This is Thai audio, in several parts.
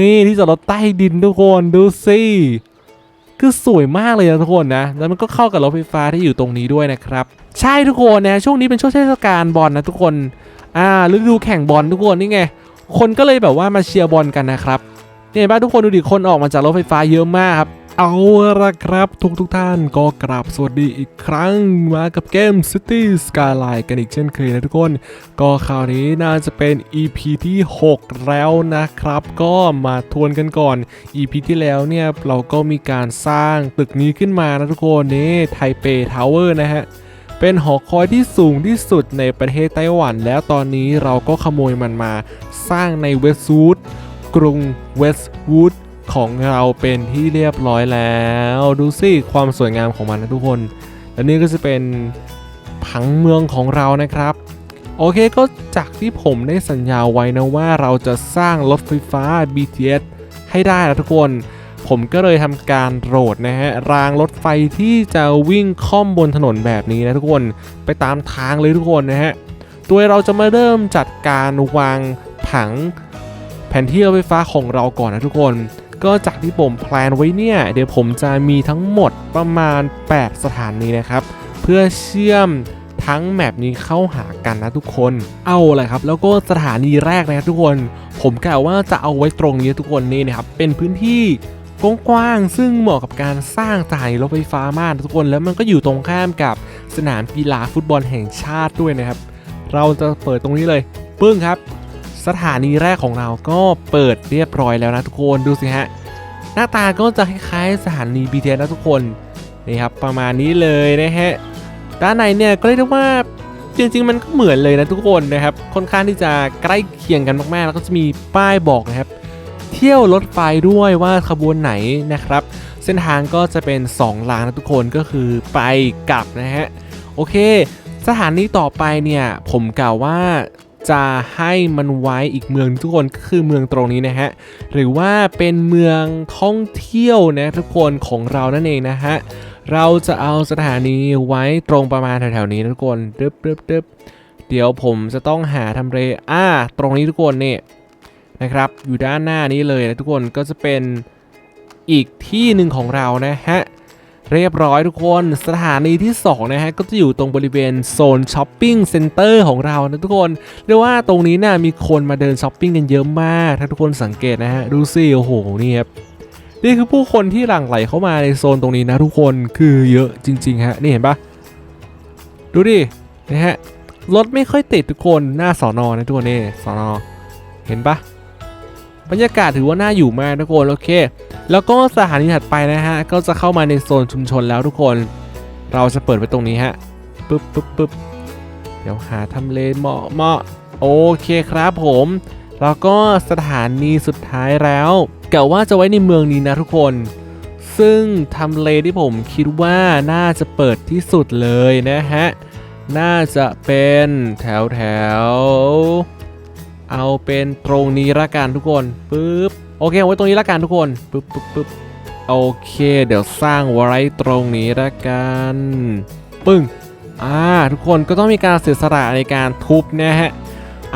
นี่ที่จอดรถใต้ดินทุกคนดูสิคือสวยมากเลยนะทุกคนนะ แล้วมันก็เข้ากับรถไฟฟ้าที่อยู่ตรงนี้ด้วยนะครับ ใช่ทุกคนนะ ช่วงนี้เป็นช่วงเทศกาลบอลนะทุกคน อ่าฤดูแข่งบอลทุกคนนี่ไง คนก็เลยแบบว่ามาเชียร์บอลกันนะครับเนี่ยเห็นทุกคนดูดิคนออกมาจากรถไฟฟ้าเยอะมากครับ เอาละครับทุกทุกท่านก็กราบสวัสดีอีกครั้งมากับเกม City Skyline กันอีกเช่นเคยนะทุกคน ก็คราวนี้น่าจะเป็น EP ที่ 6 แล้วนะครับ ก็มาทวนกันก่อน EP ที่แล้วเนี่ยเราก็มีการสร้างตึกนี้ขึ้นมานะทุกคนนี่ไทเปทาวเวอร์นะฮะเป็นหอคอยที่สูงที่สุดในประเทศไต้หวัน แล้วตอนนี้เราก็ขโมยมันมาสร้างในเวสต์วูดกรุงเวสต์วูด ของเราเป็นที่เรียบร้อยแล้ว ดูสิความสวยงามของมันนะทุกคน และนี่ก็จะเป็นผังเมืองของเรานะครับ โอเคก็จากที่ผมได้สัญญาไว้นะว่าเราจะสร้างรถไฟฟ้า BTS ให้ได้นะทุกคน ผมก็เลยทำการโหลดนะฮะรางรถไฟที่จะวิ่งค่อมบนถนนแบบนี้นะทุกคนไปตามทางเลยทุกคนนะฮะโดยเราจะมาเริ่มจัดการวางผังแผนที่รถไฟฟ้าของเราก่อนนะทุกคน ก็จากที่ผมแพลนไว้เนี่ย เดี๋ยวผมจะมีทั้งหมดประมาณ 8 สถานีนะครับ เพื่อเชื่อมทั้งแมปนี้เข้าหากันนะทุกคน เอาเลยครับ แล้วก็สถานีแรกนะครับทุกคน ผมกล่าวว่าจะเอาไว้ตรงนี้ทุกคนนี่นะครับ เป็นพื้นที่กว้างๆซึ่งเหมาะกับการสร้างสถานีรถไฟฟ้ามากทุกคน แล้วมันก็อยู่ตรงข้ามกับสนามกีฬาฟุตบอลแห่งชาติด้วยนะครับ เราจะเปิดตรงนี้เลย ปึ้งครับ สถานีแรกของเราก็เปิดเรียบร้อยแล้วนะทุกคนดูสิฮะหน้าตาก็จะคล้ายๆสถานี BTS นะทุกคนนี่ครับประมาณนี้เลยนะฮะด้านในเนี่ยก็เรียกได้ว่าจริงๆ มันก็เหมือนเลยนะทุกคนนะครับค่อนข้างที่จะใกล้เคียงกันมากๆ แล้วก็จะมีป้ายบอกนะครับ เที่ยวรถไฟด้วยว่าขบวนไหนนะครับ เส้นทางก็จะเป็น2รางนะทุกคนก็คือไปกลับนะฮะโอเค สถานีต่อไปเนี่ยผมกล่าวว่า จะให้มันไว้อีกเมืองทุกคนก็คือเมืองตรงนี้นะฮะหรือว่าเป็นเมืองท่องเที่ยวนะทุกคนของเรานั่นเองนะฮะเราจะเอาสถานีไว้ตรงประมาณแถวๆนี้ทุกคนดึบดึบดึบเดี๋ยวผมจะต้องหาทำเลอ่าตรงนี้ทุกคนเนี่ยนะครับอยู่ด้านหน้านี้เลยนะทุกคนก็จะเป็นอีกที่หนึ่งของเรานะฮะ เรียบร้อยทุกคนสถานีที่2นะฮะก็จะอยู่ตรงบริเวณโซนช้อปปิ้งเซ็นเตอร์ของเรานะทุกคนเรียกว่าตรงนี้นะ่ะมีคนมาเดินช้อปปิ้งกันเยอะมาก ถ้าทุกคนสังเกตนะฮะดูสิโอ้โหนี่ครับนี่คือผู้คนที่หลั่งไหลเข้ามาในโซนตรงนี้นะทุกคนคือเยอะจริง ๆ ฮะ นี่เห็นปะดูดินะฮะรถไม่ค่อยติดทุกคนหน้าสอนอนะทุกคนนี่สอนอเห็นปะ บรรยากาศถือว่าน่าอยู่มากทุกคนโอเค แล้วก็สถานีถัดไปนะฮะก็จะเข้ามาในโซนชุมชนแล้วทุกคน เราจะเปิดไปตรงนี้ฮะปึ๊บปึ๊บปึ๊บเดี๋ยวหาทำเลเหมาะเหมาะโอเคครับผมแล้วก็สถานีสุดท้ายแล้วกะว่าจะไว้ในเมืองนี้นะทุกคน ซึ่งทำเลที่ผมคิดว่าน่าจะเปิดที่สุดเลยนะฮะ น่าจะเป็นแถวแถว เอาเป็นตรงนี้ละกันทุกคนปึ๊บโอเคเอาไว้ตรงนี้ละกันทุกคนปึ๊บปึ๊บปึ๊บโอเค เดี๋ยวสร้างไว้ตรงนี้ละกันปึ้งอ่าทุกคนก็ต้องมีการเสียสละในการทุบนะฮะ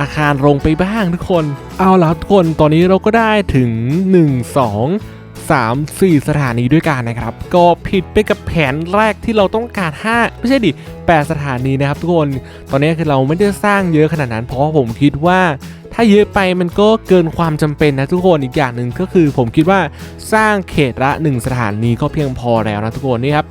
อาคารลงไปบ้างทุกคน เอาละทุกคนตอนนี้เราก็ได้ถึง 1 2 3 4 สถานีด้วยกันนะครับ ก็ผิดไปกับแผนแรกที่เราต้องการ 5 ไม่ใช่ดิ 8 สถานีนะครับทุกคน ตอนนี้คือเราไม่ได้สร้างเยอะขนาดนั้น เพราะผมคิดว่าถ้าเยอะไปมันก็เกินความจำเป็นนะทุกคนอีกอย่างหนึ่งก็คือผมคิดว่าสร้างเขตละ 1 สถานีก็เพียงพอแล้วนะทุกคนนี่ครับ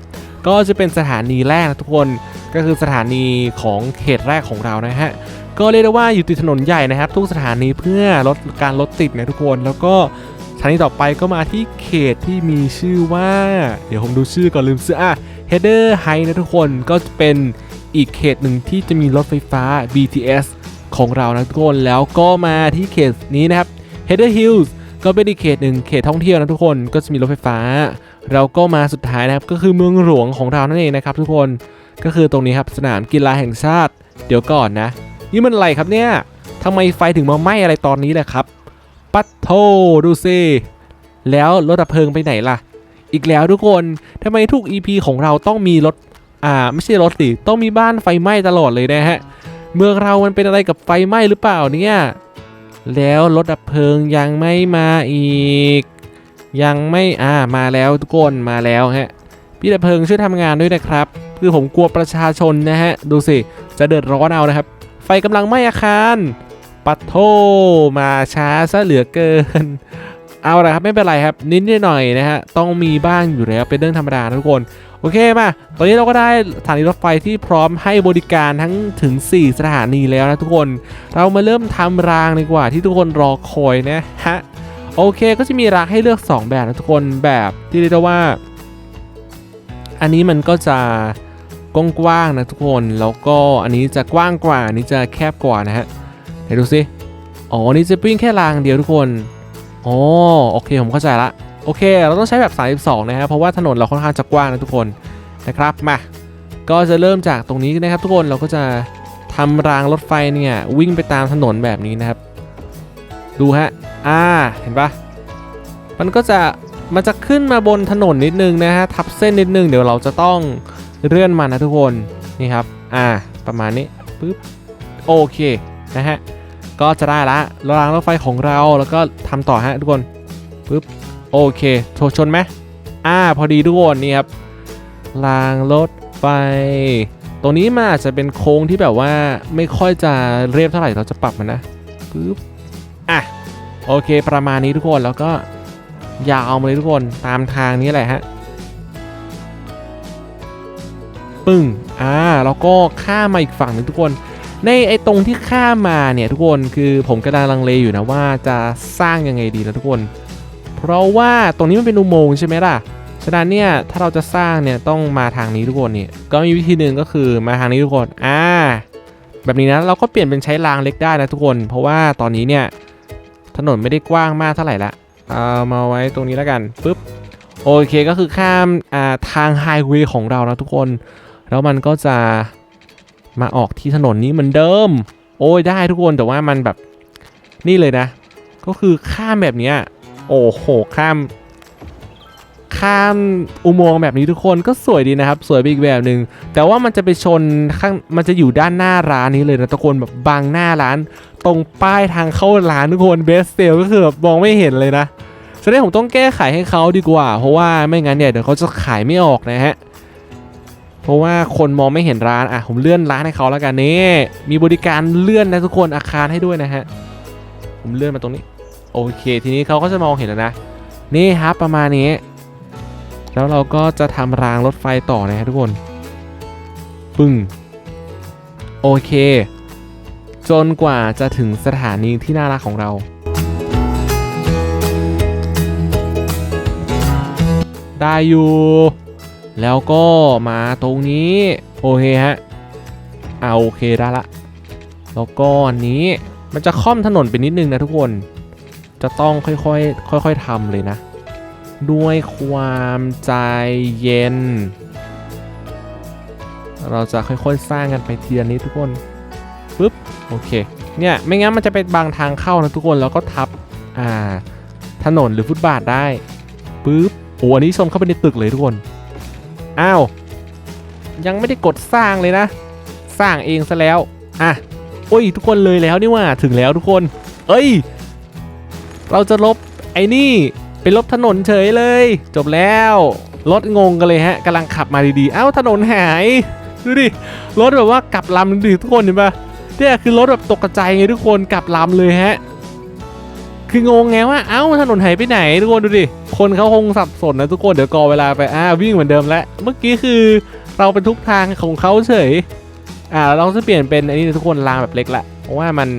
ก็จะเป็นสถานีแรกนะทุกคนก็คือสถานีของเขตแรกของเรานะฮะก็เรียกได้ว่าอยู่ติดถนนใหญ่นะครับ ทุกสถานีเพื่อลดการรถติดนะทุกคนแล้วก็ สถานีต่อไปก็มาที่เขตที่มีชื่อว่า เดี๋ยวผมดูชื่อก่อนลืมชื่ออะ Header High นะทุกคนก็เป็นอีกเขตหนึ่งที่จะมีรถไฟฟ้า BTS ของเรานะทุกคนแล้วก็มาที่เขตนี้นะครับ Header Hills ก็เป็นอีกเขตหนึ่งเขตท่องเที่ยวนะทุกคนก็จะมีรถไฟฟ้าแล้วก็มาสุดท้ายนะครับก็คือเมืองหลวงของเรานั่นเองนะครับทุกคนก็คือตรงนี้ครับสนามกีฬาแห่งชาติ เดี๋ยวก่อนนะ นี่มันอะไรครับเนี่ยทำไมไฟถึงมาไหม้อะไรตอนนี้แหละครับ ปัดโทดูสิแล้วรถดับเพลิงไปไหนล่ะ อีกแล้วทุกคนทำไมทุก EP ของเราต้องมีรถ อ่า ไม่ใช่รถสิต้องมีบ้านไฟไหม้ตลอดเลยนะฮะ เมืองเรามันเป็นอะไรกับไฟไหม้หรือเปล่าเนี่ย แล้วรถดับเพลิงยังไม่มาอีก ยังไม่ อ่า มาแล้วทุกคนมาแล้วฮะ พี่ดับเพลิงช่วยทำงานด้วยนะครับ คือผมกลัวประชาชนนะฮะ ดูสิ จะเดือดร้อนเอานะครับ ไฟกำลังไหม้อาคาร ปัดโทมาช้าซะเหลือเกิน เอาละครับไม่เป็นไรครับนิดนิดหน่อยนะฮะต้องมีบ้างอยู่แล้วเป็นเรื่องธรรมดาทุกคนโอเคมาตอนนี้เราก็ได้สถานีรถไฟที่พร้อมให้บริการทั้งถึง 4 สถานีแล้วนะทุกคน เรามาเริ่มทำรางดีกว่าที่ทุกคนรอคอยนะฮะโอเคก็จะมีรางให้เลือก 2 แบบนะทุกคนแบบที่เรียกว่า อันนี้มันก็จะกว้างๆนะทุกคน แล้วก็อันนี้จะกว้างกว่าอันนี้จะแคบกว่านะฮะ ไหนดูสิอ๋ออันนี่จะวิ่งแค่รางเดียวทุกคนอ๋อโอเคผมเข้าใจละโอเค เราต้องใช้แบบ 32 นะครับเพราะว่าถนนเราค่อนข้างจะกว้างนะทุกคนนะครับมาก็จะเริ่มจากตรงนี้นะครับ ทุกคนเราก็จะทำรางรถไฟเนี่ยวิ่งไปตามถนนแบบนี้นะครับ ดูฮะอ่าเห็นปะมันก็จะมันจะขึ้นมาบนถนนนิดนึงนะฮะทับเส้นนิดนึงเดี๋ยวเราจะต้องเลื่อนมันนะทุกคนนี่ครับ อ่า ประมาณนี้ปึ๊บโอเคนะฮะ ก็จะได้ละรางรถไฟของเราแล้วก็ทำต่อฮะทุกคนปึ๊บโอเคโชชนไหมอ่าพอดีทุกคนนี่ครับรางรถไฟ ตรงนี้มันอาจจะเป็นโค้งที่แบบว่าไม่ค่อยจะเรียบเท่าไหร่เราจะปรับมันนะปึ๊บอะโอเคประมาณนี้ทุกคนแล้วก็ยาวมาเลยทุกคนตามทางนี้แหละฮะปึ้งอ่าแล้วก็ข้ามมาอีกฝั่งหนึ่งทุกคน ในไอ้ตรงที่ข้ามมาเนี่ยทุกคนคือผมกำลังลังเลอยู่นะว่าจะสร้างยังไงดีนะทุกคน เพราะว่าตรงนี้มันเป็นอุโมงค์ใช่ไหมล่ะฉะนั้นเนี่ยถ้าเราจะสร้างเนี่ยต้องมาทางนี้ทุกคนเนี่ยก็มีวิธีหนึ่งก็คือมาทางนี้ทุกคนอ่าแบบนี้นะเราก็เปลี่ยนเป็นใช้รางเล็กได้นะทุกคน เพราะว่าตอนนี้เนี่ยถนนไม่ได้กว้างมากเท่าไหร่ละเอามาไว้ตรงนี้แล้วกันปุ๊บโอเคก็คือข้ามอ่าทางไฮเวย์ของเรานะทุกคน แล้วมันก็จะ มาออกที่ถนนนี้เหมือนเดิม โอ้ยได้ทุกคนแต่ว่ามันแบบนี่เลยนะ ก็คือข้ามแบบเนี้ยโอ้โหข้าม ข้ามอุโมงค์แบบนี้ทุกคนก็สวยดีนะครับ สวยไปอีกแบบหนึ่งแต่ว่ามันจะไปชนข้างมันจะอยู่ด้านหน้าร้านนี้เลยนะทุกคนแบบบังหน้าร้าน ตรงป้ายทางเข้าร้านทุกคนเบสเซลก็คือแบบมองไม่เห็นเลยนะฉะนั้นผมต้องแก้ไขให้เขาดีกว่า เพราะว่าไม่งั้นเนี่ยเดี๋ยวเขาจะขายไม่ออกนะฮะ เพราะว่าคนมองไม่เห็นร้านอะผมเลื่อนร้านให้เขาแล้วกันนี่มีบริการเลื่อนนะทุกคนอาคารให้ด้วยนะฮะผมเลื่อนมาตรงนี้ โอเค ทีนี้เขาก็จะมองเห็นแล้วนะนี่ครับประมาณนี้ แล้วเราก็จะทำรางรถไฟต่อนะฮะทุกคนปึ้งโอเค จนกว่าจะถึงสถานีที่น่ารักของเราได้อยู่ แล้วก็มาตรงนี้โอเคฮะเอาโอเคได้ละ แล้วก็อันนี้มันจะค่อมถนนไปนิดนึงนะทุกคน จะต้องค่อยๆค่อยๆทำเลยนะ ด้วยความใจเย็น เราจะค่อยๆสร้างกันไปทีละนิดทุกคนปึ๊บโอเคเนี่ยไม่งั้นมันจะเป็นบางทางเข้านะทุกคนแล้วก็ทับอ่าถนนหรือฟุตบาทได้ปึ๊บโอ้อันนี้ชนเข้าไปในตึกเลยทุกคน อ้าว ยังไม่ได้กดสร้างเลยนะ สร้างเองซะแล้ว อะโอ้ย ทุกคนเลยแล้วนี่ว่าถึงแล้วทุกคน เอ้ย เราจะลบไอ้นี่ไปลบถนนเฉยเลย จบแล้วรถงงกันเลยฮะกำลังขับมาดีๆ เอ้าถนนหาย ดูดิรถแบบว่ากลับลำดิทุกคนเห็นปะเนี่ยคือรถแบบตกกระจไงทุกคนกลับลำเลยฮะ คืองงไงว่าเอ้าถนนหายไปไหนทุกคนดูดิ คนเขาคงสับสนนะทุกคนเดี๋ยวกอเวลาไปอ่าวิ่งเหมือนเดิมแล้วเมื่อกี้คือเราเป็นทุกทางของเขาเฉยอ่าเราจะเปลี่ยนเป็นอันนี้ทุกคนรางแบบเล็กละเพราะว่ามัน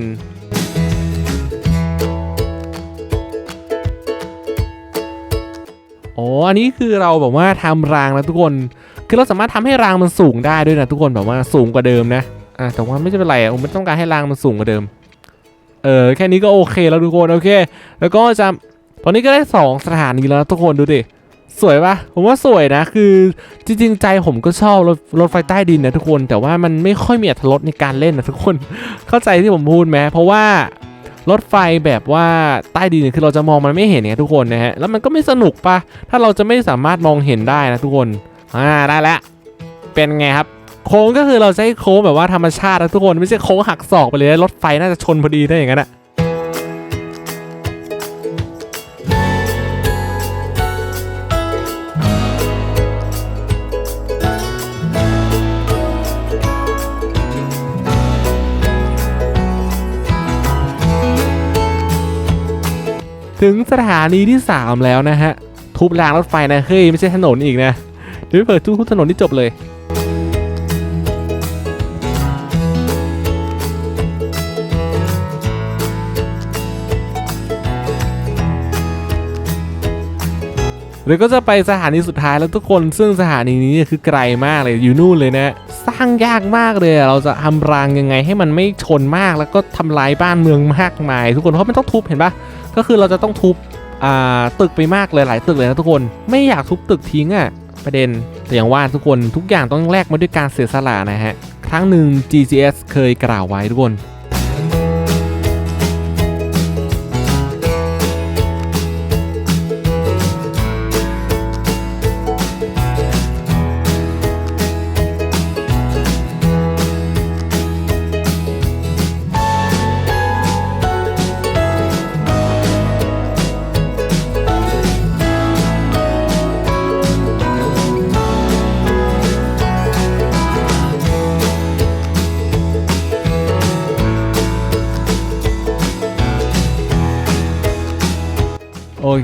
อ๋ออันนี้คือเราแบบว่าทำรางแล้วทุกคน คือเราสามารถทำให้รางมันสูงได้ด้วยนะทุกคนแบบว่าสูงกว่าเดิมนะอ่าแต่ว่าไม่ใช่เป็นไรผมไม่ต้องการให้รางมันสูงกว่าเดิม เออแค่นี้ก็โอเคแล้วทุกคนโอเค แล้วก็จะ ตอนนี้ก็ได้ 2 สถานีแล้วทุกคนดูดิ สวยปะผมว่าสวยนะ คือจริงๆใจผมก็ชอบรถรถไฟใต้ดินนะทุกคน แต่ว่ามันไม่ค่อยมีอรรถรสในการเล่นนะทุกคน เข้าใจที่ผมพูดไหมเพราะว่ารถไฟแบบว่าใต้ดินคือเราจะมองมันไม่เห็นไงทุกคนนะฮะ แล้วมันก็ไม่สนุกปะถ้าเราจะไม่สามารถมองเห็นได้นะทุกคน อ่าได้แล้ว เป็นไงครับโค้งก็คือเราใช้โค้งแบบว่าธรรมชาตินะทุกคนไม่ใช่โค้งหักศอกไปเลยรถไฟน่าจะชนพอดีได้อย่างนั้นอะ ถึงสถานีที่ 3 แล้วนะฮะ ทุบรางรถไฟนะเฮ้ยไม่ใช่ถนนอีกนะเดี๋ยวไปเปิดทุบถนนที่จบเลยหรือก็จะไปสถานีสุดท้ายแล้วทุกคนซึ่งสถานีนี้คือไกลมากเลยอยู่นู่นเลยนะ สร้างยากมากเลย เราจะทำรางยังไงให้มันไม่ชนมากแล้วก็ทำลายบ้านเมืองมากมาย ทุกคนเพราะมันต้องทุบเห็นปะ ก็คือเราจะต้องทุบอ่าตึกไปมากเลยหลายตึกเลยนะทุกคน ไม่อยากทุบตึกทิ้งอะประเด็นแต่อย่างว่าทุกคนทุกอย่างต้องแลกมาด้วยการเสียสละนะฮะ ครั้งหนึ่ง GGS เคยกล่าวไว้ทุกคน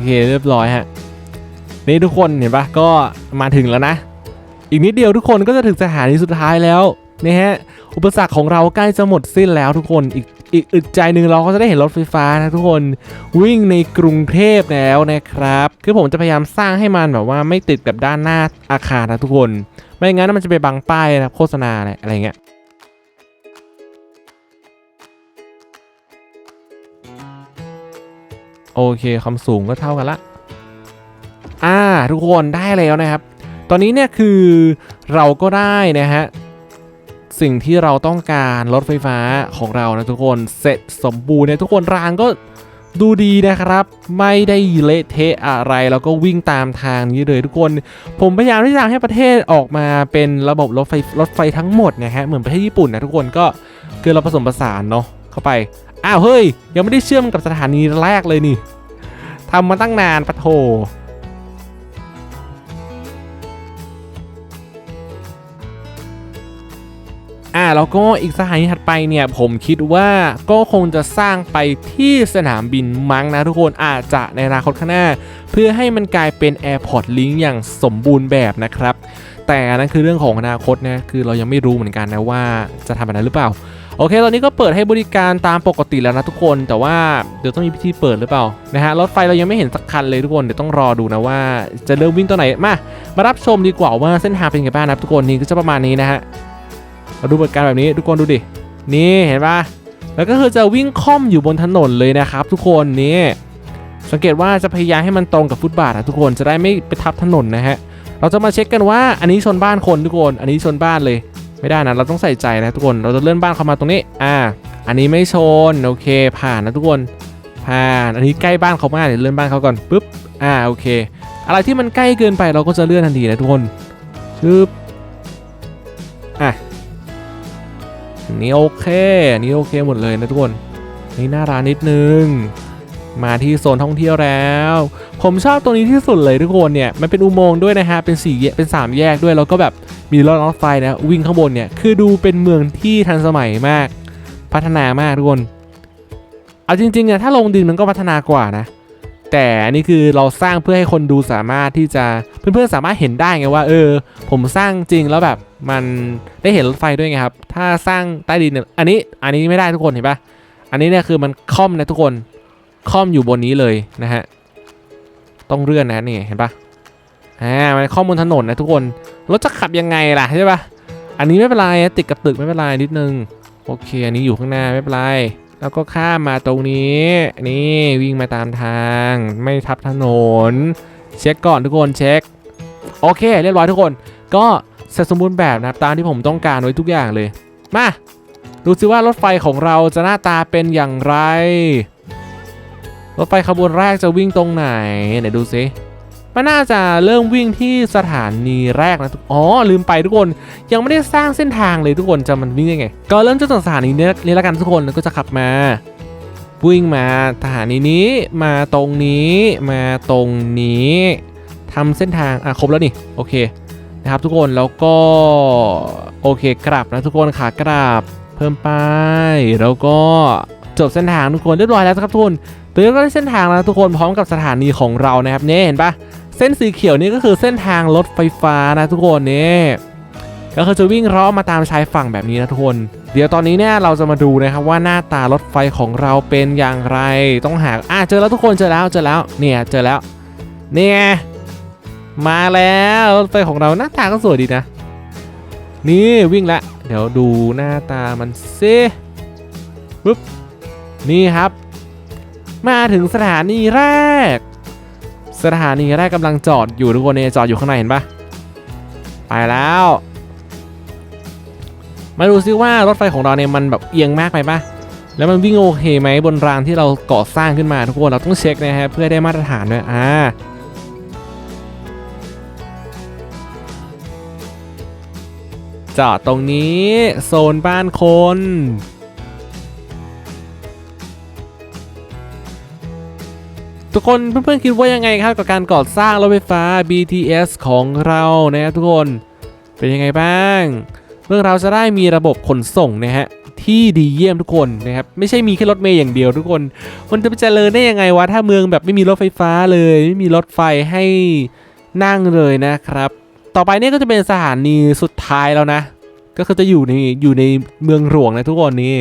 เคเรียบร้อยฮะนี่ทุกคนเห็นปะก็มาถึงแล้วนะ อีกนิดเดียวทุกคนก็จะถึงสถานีสุดท้ายแล้วนี่ฮะอุปสรรคของเราใกล้จะหมดสิ้นแล้วทุกคนอีกอีกอึดใจหนึ่งเราก็จะได้เห็นรถไฟฟ้านะทุกคนวิ่งในกรุงเทพแล้วนะครับ คือผมจะพยายามสร้างให้มันแบบว่าไม่ติดกับด้านหน้าอาคารนะทุกคน ไม่งั้นมันจะไปบังป้ายนะโฆษณาอะไรอะไรเงี้ย โอเคความสูงก็เท่ากันละ อ่า ทุกคนได้แล้วนะครับ ตอนนี้เนี่ยคือเราก็ได้นะฮะ สิ่งที่เราต้องการรถไฟฟ้าของเรานะทุกคนเสร็จสมบูรณ์เนี่ยทุกคนรางก็ดูดีนะครับ ไม่ได้เละเทะอะไร แล้วก็วิ่งตามทางนี้เลยทุกคน ผมพยายามที่จะให้ประเทศออกมาเป็นระบบรถไฟรถไฟทั้งหมดนะฮะเหมือนประเทศญี่ปุ่นนะทุกคนก็คือเราผสมผสานเนาะเข้าไป อ้าวเฮ้ย ยังไม่ได้เชื่อมกับสถานีแรกเลยนี่ทำมาตั้งนานปะโถอ่าแล้วก็อีกสถานีถัดไปเนี่ยผมคิดว่าก็คงจะสร้างไปที่สนามบินมั้งนะทุกคนอาจจะในอนาคตข้างหน้า เพื่อให้มันกลายเป็น Airport Link อย่างสมบูรณ์แบบนะครับ แต่นนั่นคือเรื่องของอนาคตนะคือเรายังไม่รู้เหมือนกันนะว่าจะทำแบบนั้นหรือเปล่า โอเค ตอนนี้ก็เปิดให้บริการตามปกติแล้วนะทุกคน แต่ว่าเดี๋ยวต้องมีพิธีเปิดหรือเปล่านะฮะรถไฟเรายังไม่เห็นสักคันเลยทุกคนเดี๋ยวต้องรอดูนะว่าจะเริ่มวิ่งตัวไหนมามารับชมดีกว่าว่าเส้นทางเป็นไงบ้างนะทุกคนนี่ก็จะประมาณนี้นะฮะเราดูบริการแบบนี้ทุกคนดูดินี่เห็นปะแล้วก็คือจะวิ่งค่อมอยู่บนถนนเลยนะครับ ทุกคนนี่สังเกตว่าจะพยายามให้มันตรงกับฟุตบาทนะทุกคนจะได้ไม่ไปทับถนนนะฮะเราจะมาเช็คกันว่าอันนี้ชนบ้านคนทุกคน อันนี้ชนบ้านเลย ไม่ได้นะเราต้องใส่ใจนะทุกคนเราจะเลื่อนบ้านเข้ามาตรงนี้อ่าอันนี้ไม่ชนโอเคผ่านนะทุกคนผ่านอันนี้ใกล้บ้านเขามากเดี๋ยวเลื่อนบ้านเขาก่อนปุ๊บอ่าโอเค อะไรที่มันใกล้เกินไปเราก็จะเลื่อนทันทีนะทุกคนชึบอะนี่โอเคนี่โอเคหมดเลยนะทุกคนนี่หน้าร้านนิดนึงมาที่โซนท่องเที่ยวแล้ว ผมชอบตรงนี้ที่สุดเลยทุกคนเนี่ย มันเป็นอุโมงค์ด้วยนะฮะ เป็นสี่แยกเป็นสามแยกด้วย แล้วก็แบบ มีรถรถไฟนะวิ่งข้างบนเนี่ยคือดูเป็นเมืองที่ทันสมัยมาก พัฒนามากทุกคนเอาจริงๆเนี่ยถ้าลงดินมันก็พัฒนากว่านะ แต่อันนี้คือเราสร้างเพื่อให้คนดูสามารถที่จะเพื่อนๆสามารถเห็นได้ไงว่า เออ ผมสร้างจริงแล้วแบบมันได้เห็นรถไฟด้วยไงครับ ถ้าสร้างใต้ดินเนี่ยอันนี้อันนี้ไม่ได้ทุกคนเห็นปะอันนี้เนี่ยคือมันค่อมนะทุกคนค่อมอยู่บนนี้เลยนะฮะต้องเลื่อนนะนี่เห็นปะ อ่ามันค่อมบนถนนนะทุกคนรถจะขับยังไงล่ะใช่ปะอันนี้ไม่เป็นไรติดกับตึกไม่เป็นไรนิดนึงโอเคอันนี้อยู่ข้างหน้าไม่เป็นไรแล้วก็ข้ามมาตรงนี้ นี่วิ่งมาตามทาง ไม่ทับถนน เช็คก่อนทุกคนเช็คโอเค เรียบร้อยทุกคน ก็เสร็จสมบูรณ์แบบนะครับตามที่ผมต้องการไว้ทุกอย่างเลย มาดูสิว่ารถไฟของเราจะหน้าตาเป็นอย่างไร รถไฟขบวนแรกจะวิ่งตรงไหนไหนดูสิ มันน่าจะเริ่มวิ่งที่สถานีแรกนะทุกอ๋อลืมไปทุกคนยังไม่ได้สร้างเส้นทางเลยทุกคนจะมันวิ่งยังไง ก็เริ่มจากสถานีนี้นี้แล้วกันทุกคนแล้วก็จะขับมาวิ่งมาสถานีนี้มาตรงนี้มาตรงนี้ทำเส้นทางอะครบแล้วนี่โอเคนะครับทุกคนแล้วก็โอเคกลับนะทุกคนขากลับเพิ่มไปแล้วก็จบเส้นทางทุกคนเรียบร้อยแล้วครับทุกคนตัวนี้ก็ได้เส้นทางแล้วทุกคนพร้อมกับสถานีของเรานะครับเนี่ยเห็นปะ เส้นสีเขียวนี่ก็คือเส้นทางรถไฟฟ้านะทุกคนเนี่ยก็คือจะวิ่งล้อมาตามชายฝั่งแบบนี้นะทุกคน เดี๋ยวตอนนี้เนี่ยเราจะมาดูนะครับว่าหน้าตารถไฟของเราเป็นอย่างไร ต้องหาอะเจอแล้วทุกคนเจอแล้วเจอแล้วเนี่ยเจอแล้ว เนี่ยมาแล้วรถไฟของเราหน้าตาก็สวยดีนะ นี่วิ่งละ เดี๋ยวดูหน้าตามันซิปึ๊บนี่ครับ มาถึงสถานีแรก สถานีแรกกำลังจอดอยู่ทุกคนเนี่ยจอดอยู่ข้างในเห็นปะไปแล้ว มาดูซิว่ารถไฟของเราเนี่ยมันแบบเอียงมากไปปะแล้วมันวิ่งโอเคไหมบนรางที่เราก่อสร้างขึ้นมาทุกคนเราต้องเช็คนะฮะเพื่อได้มาตรฐานด้วยอ่าจอดตรงนี้โซนบ้านคน ทุกคนเพื่อนๆคิดว่ายังไงครับกับการก่อสร้างรถไฟฟ้า BTS ของเรานะครับทุกคนเป็นยังไงบ้างเมื่อเราจะได้มีระบบขนส่งนะฮะที่ดีเยี่ยมทุกคนนะครับไม่ใช่มีแค่รถเมย์อย่างเดียวทุกคน มันจะไปเจริญได้ยังไงวะถ้าเมืองแบบไม่มีรถไฟฟ้าเลย ไม่มีรถไฟให้นั่งเลยนะครับ ต่อไปนี่ก็จะเป็นสถานีสุดท้ายแล้วนะ ก็คือจะอยู่ในอยู่ในเมืองหลวงนะทุกคนนี่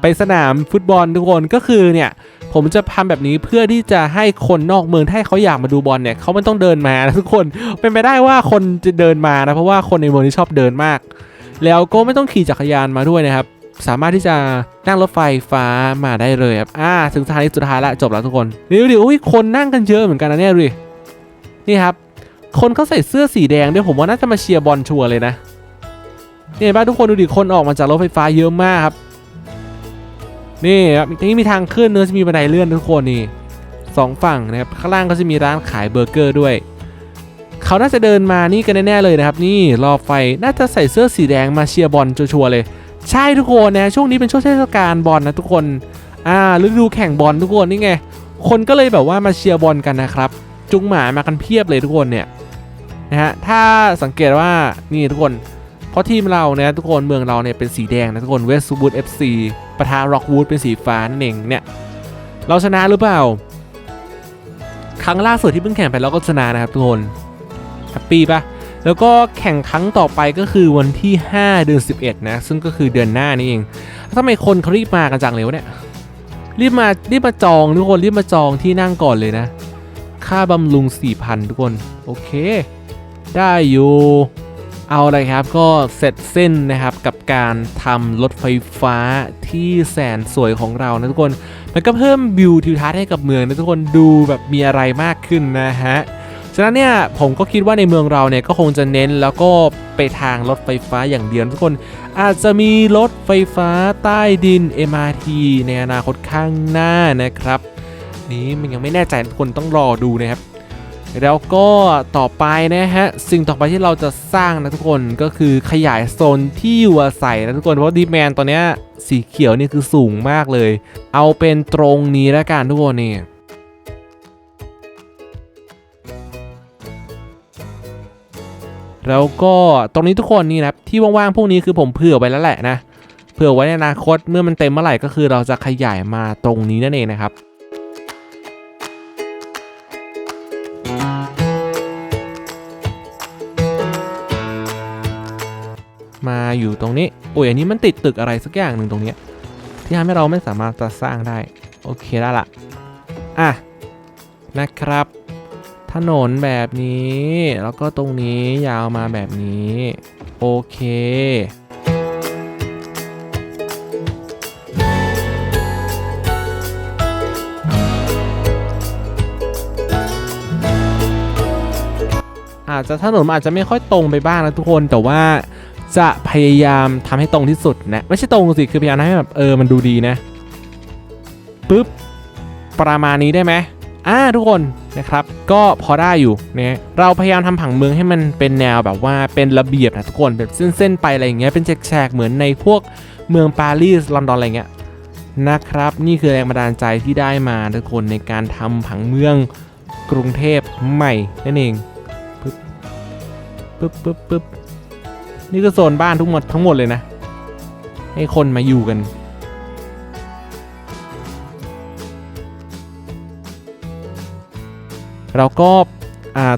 ไปสนามฟุตบอลทุกคนก็คือเนี่ย ผมจะทำแบบนี้เพื่อที่จะให้คนนอกเมืองถ้าเขาอยากมาดูบอลเนี่ยเขาไม่ต้องเดินมานะทุกคนเป็นไปได้ว่าคนจะเดินมานะเพราะว่าคนในเมืองนี่ชอบเดินมาก แล้วก็ไม่ต้องขี่จักรยานมาด้วยนะครับสามารถที่จะนั่งรถไฟฟ้ามาได้เลยครับอ่าถึงสถานีสุดท้ายละจบแล้วทุกคนเดี๋ยวเดี๋ยวอุ้ยคนนั่งกันเยอะเหมือนกันนะเนี่ยดูดินี่ครับ คนเขาใส่เสื้อสีแดงด้วยผมว่าน่าจะมาเชียร์บอลชัวร์เลยนะเนี่ยบ้านทุกคนดูดิคนออกมาจากรถไฟฟ้าเยอะมากครับ นี่ครับนี่มีทางขึ้นเนื้อจะมีบันไดเลื่อนทุกคนนี่สองฝั่งนะครับข้างล่างก็จะมีร้านขายเบอร์เกอร์ด้วย เขาน่าจะเดินมานี่กันแน่ๆเลยนะครับ นี่รอไฟน่าจะใส่เสื้อสีแดงมาเชียร์บอลชัวร์เลย ใช่ทุกคนนะช่วงนี้เป็นช่วงเทศกาลบอลนะทุกคนอ่าฤดูแข่งบอลทุกคนนี่ไงคนก็เลยแบบว่ามาเชียร์บอลกันนะครับ จุงหมามากันเพียบเลยทุกคนเนี่ยนะฮะถ้าสังเกตว่านี่ทุกคน ราะทีมเราเนี่ยทุกคนเมืองเราเนี่ยเป็นสีแดงนะทุกคนเวสต์บูดเอฟซีปะทะร็อกวูดเป็นสีฟ้านั่นเองเนี่ยเราชนะหรือเปล่า ครั้งล่าสุดที่เพิ่งแข่งไปเราก็ชนะนะครับทุกคนแฮปปี้ปะแล้วก็แข่งครั้งต่อไปก็คือวันที่ 5 เดือน 11 นะ ซึ่งก็คือเดือนหน้านี่เองทำไมคนเขารีบมากันจังเลยวะเนี่ยรีบมารีบมาจองทุกคนรีบมาจองที่นั่งก่อนเลยนะ ค่าบำรุง 4,000 ทุกคน โอเค ได้อยู่ เอาเลยครับก็เสร็จสิ้นนะครับกับการทำรถไฟฟ้าที่แสนสวยของเรานะทุกคนมันก็เพิ่มวิวทิวทัศน์ให้กับเมืองนะทุกคนดูแบบมีอะไรมากขึ้นนะฮะฉะนั้นเนี่ยผมก็คิดว่าในเมืองเราเนี่ยก็คงจะเน้นแล้วก็ไปทางรถไฟฟ้าอย่างเดียวทุกคน อาจจะมีรถไฟฟ้าใต้ดิน MRT ในอนาคตข้างหน้านะครับ นี้มันยังไม่แน่ใจทุกคนต้องรอดูนะครับ แล้วก็ต่อไปนะฮะสิ่งต่อไปที่เราจะสร้างนะทุกคนก็คือขยายโซนที่อยู่อาศัยนะทุกคนเพราะดีแมนตอนนี้สีเขียวนี่คือสูงมากเลย เอาเป็นตรงนี้แล้วกันทุกคนนี่แล้วก็ตรงนี้ทุกคนนี่นะที่ว่างๆพวกนี้คือผมเผื่อไว้แล้วแหละนะเผื่อไว้ในอนาคตเมื่อมันเต็มเมื่อไหร่ก็คือเราจะขยายมาตรงนี้นั่นเองนะครับ อยู่ตรงนี้โอ้ยอันนี้มันติดตึกอะไรสักอย่างหนึ่งตรงนี้ที่ทำให้เราไม่สามารถจะสร้างได้โอเคได้ละอะนะครับ ถนนแบบนี้แล้วก็ตรงนี้ยาวมาแบบนี้โอเคอาจจะถนนอาจจะไม่ค่อยตรงไปบ้างนะทุกคนแต่ว่า จะพยายามทำให้ตรงที่สุดนะ ไม่ใช่ตรงสิ คือพยายามให้แบบเออมันดูดีนะปุ๊บประมาณนี้ได้ไหมอ่าทุกคนนะครับ ก็พอได้อยู่เนี่ยเราพยายามทำผังเมืองให้มันเป็นแนวแบบว่าเป็นระเบียบนะทุกคนแบบเส้นๆไปอะไรอย่างเงี้ยเป็นแฉกๆเหมือนในพวกเมืองปารีสลอนดอนอะไรเงี้ยนะครับ นี่คือแรงบันดาลใจที่ได้มาทุกคนในการทำผังเมืองกรุงเทพใหม่นั่นเองปึ๊บปึ๊บปึ๊บปึ๊บ นี่คือโซนบ้านทุกหมดทั้งหมดเลยนะ ให้คนมาอยู่กันเราก็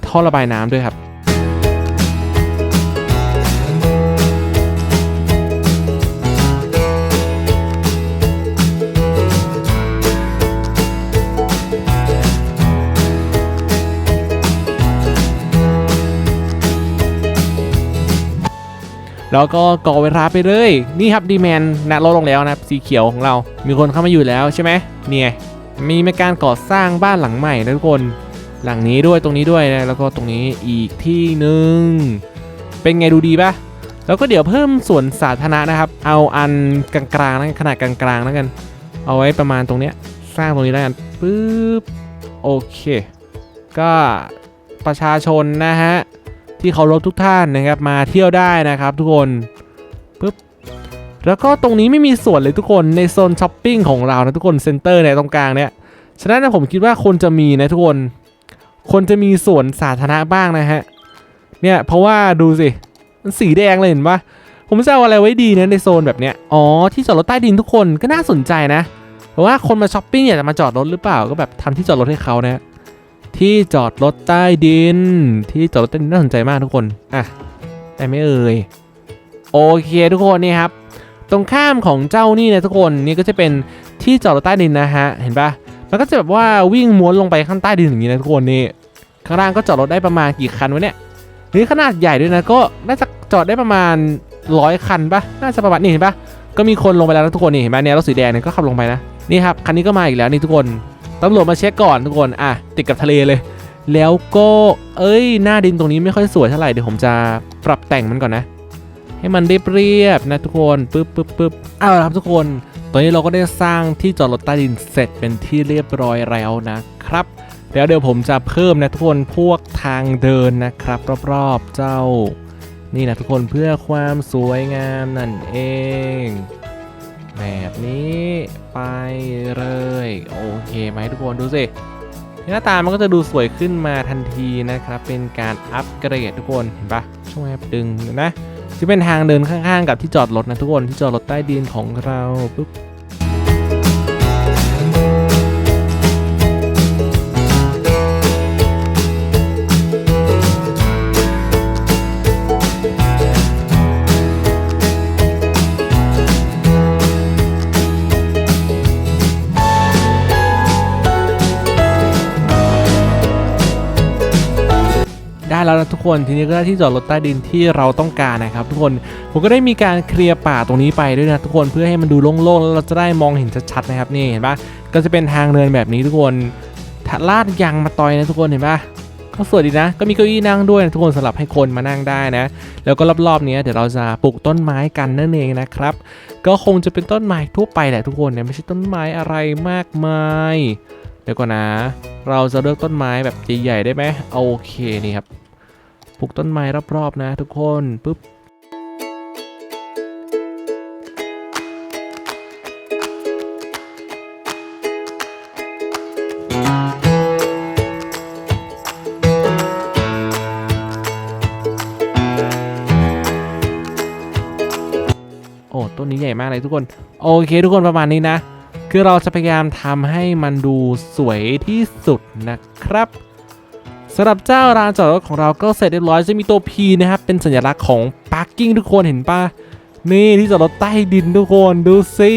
ท่อระบายน้ำด้วยครับ แล้วก็ก่อเวลาไปเลย นี่ครับดีแมนนะลดลงแล้วนะครับสีเขียวของเรา มีคนเข้ามาอยู่แล้วใช่ไหมเนี่ยมีมการก่อสร้างบ้านหลังใหม่นะทุกคนหลังนี้ด้วยตรงนี้ด้วยนะแล้วก็ตรงนี้อีกที่หนึ่งเป็นไงดูดีปะแล้วก็เดี๋ยวเพิ่มส่วนสาธารณะนะครับ เอาอันกลางๆนะขนาดกลางๆแล้วกัน เอาไว้ประมาณตรงเนี้ยสร้างตรงนี้แล้วกันปึ๊บโอเค ก็ประชาชนนะฮะ ที่เคารพทุกท่านนะครับมาเที่ยวได้นะครับทุกคนปึ๊บแล้วก็ตรงนี้ไม่มีส่วนเลยทุกคนในโซนช้อปปิ้งของเรานะทุกคนเซ็นเตอร์เนี่ยตรงกลางเนี่ยฉะนั้นผมคิดว่าคนจะมีนะทุกคนคนจะมีส่วนสาธารณะบ้างนะฮะเนี่ยเพราะว่าดูสิมันสีแดงเลยเห็นปะผมจะเอาอะไรไว้ดีนะในโซนแบบเนี้ยอ๋อที่จอดรถใต้ดินทุกคนก็น่าสนใจนะเพราะว่าคนมาช้อปปิ้งอยากจะมาจอดรถหรือเปล่าก็แบบทำที่จอดรถให้เขานะ ที่จอดรถใต้ดิน ที่จอดรถใต้ดินน่าสนใจมากทุกคน อะ ได้ไหมเอ่ย โอเคทุกคนนี่ครับ ตรงข้ามของเจ้านี่นะทุกคน นี่ก็จะเป็นที่จอดรถใต้ดินนะฮะ เห็นปะมันก็จะแบบว่าวิ่งม้วนลงไปข้างใต้ดินอย่างนี้นะทุกคนนี่ ข้างล่างก็จอดรถได้ประมาณกี่คันวะเนี่ย นี่ขนาดใหญ่ด้วยนะ ก็น่าจะจอดได้ประมาณร้อยคันปะน่าจะประมาณนี้เห็นปะก็มีคนลงไปแล้วนะทุกคนนี่เห็นปะเนี่ยรถสีแดงเนี่ยก็ขับลงไปนะ นี่ครับคันนี้ก็มาอีกแล้วนี่ทุกคน ตำรวจมาเช็คก่อนทุกคนอะติดกับทะเลเลย แล้วก็เอ้ย หน้าดินตรงนี้ไม่ค่อยสวยเท่าไหร่เดี๋ยวผมจะปรับแต่งมันก่อนนะ ให้มันเรียบๆนะทุกคนปึ๊บปึ๊บปึ๊บเอาละครับทุกคนตอนนี้เราก็ได้สร้างที่จอดรถใต้ดินเสร็จเป็นที่เรียบร้อยแล้วนะครับแล้วเดี๋ยวผมจะเพิ่มนะทุกคนพวกทางเดินนะครับ รอบๆเจ้า นี่นะทุกคนเพื่อความสวยงามนั่นเอง แบบนี้ไปเลยโอเคไหมทุกคนดูสิหน้าตามันก็จะดูสวยขึ้นมาทันทีนะครับ เป็นการอัปเกรดทุกคนเห็นปะช่วยดึงนะที่เป็นทางเดินข้างๆ กับที่จอดรถนะทุกคนที่จอดรถใต้ดินของเราปุ๊บ แล้วนะทุกคนทีนี้ก็ได้ที่จอดรถใต้ดินที่เราต้องการนะครับ ทุกคนผมก็ได้มีการเคลียร์ป่าตรงนี้ไปด้วยนะทุกคนเพื่อให้มันดูโล่งๆแล้วเราจะได้มองเห็นชัดๆนะครับนี่เห็นปะก็จะเป็นทางเดินแบบนี้ทุกคนถลาดยางมาตอยนะทุกคนเห็นปะก็สวยดีนะ ก็มีเก้าอี้นั่งด้วยนะทุกคนสำหรับให้คนมานั่งได้นะ แล้วก็รอบๆนี้เดี๋ยวเราจะปลูกต้นไม้กันนั่นเองนะครับ ก็คงจะเป็นต้นไม้ทั่วไปแหละทุกคนเนี่ยไม่ใช่ต้นไม้อะไรมากมาย เดี๋ยวก่อนนะ เราจะเลือกต้นไม้แบบใหญ่ๆได้ไหมโอเคนี่ครับ ปลูกต้นไม้รอบๆนะทุกคนปุ๊บโอ้ต้นนี้ใหญ่มากเลยทุกคน โอเค ทุกคนประมาณนี้นะ คือเราจะพยายามทำให้มันดูสวยที่สุดนะครับ สำหรับเจ้าลานจอดรถของเราก็เสร็จเรียบร้อยจะมีตัว P นะครับเป็นสัญลักษณ์ของ parking ทุกคนเห็นปะนี่ที่จอดรถใต้ดินทุกคนดูสิ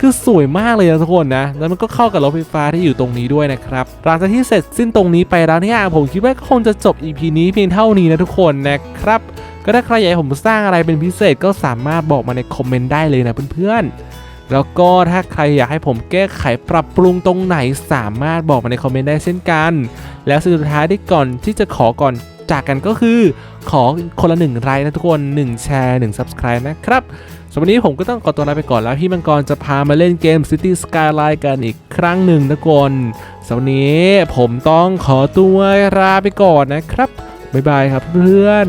คือสวยมากเลยนะทุกคนนะ แล้วมันก็เข้ากับรถไฟฟ้าที่อยู่ตรงนี้ด้วยนะครับ หลังจากที่เสร็จสิ้นตรงนี้ไปแล้วเนี่ยผมคิดว่าก็คงจะจบ EP นี้เพียงเท่านี้นะทุกคนนะครับ ก็ถ้าใครอยากให้ผมสร้างอะไรเป็นพิเศษก็สามารถบอกมาในคอมเมนต์ได้เลยนะเพื่อนๆ แล้วก็ถ้าใครอยากให้ผมแก้ไขปรับปรุงตรงไหนสามารถบอกมาในคอมเมนต์ได้เช่นกัน แล้วสุดท้ายที่ก่อนที่จะขอก่อนจากกันก็คือ ขอคนละหนึ่งไลค์นะทุกคน 1 แชร์ 1 Subscribe นะครับสำหรับวันนี้ผมก็ต้องขอตัวลาไปก่อนแล้ว พี่มังกรจะพามาเล่นเกม City Skyline กันอีกครั้งหนึ่งนะทุกคนสำหรับวันนี้ผมต้องขอตัวลาไปก่อนนะครับ บ๊ายบายครับเพื่อน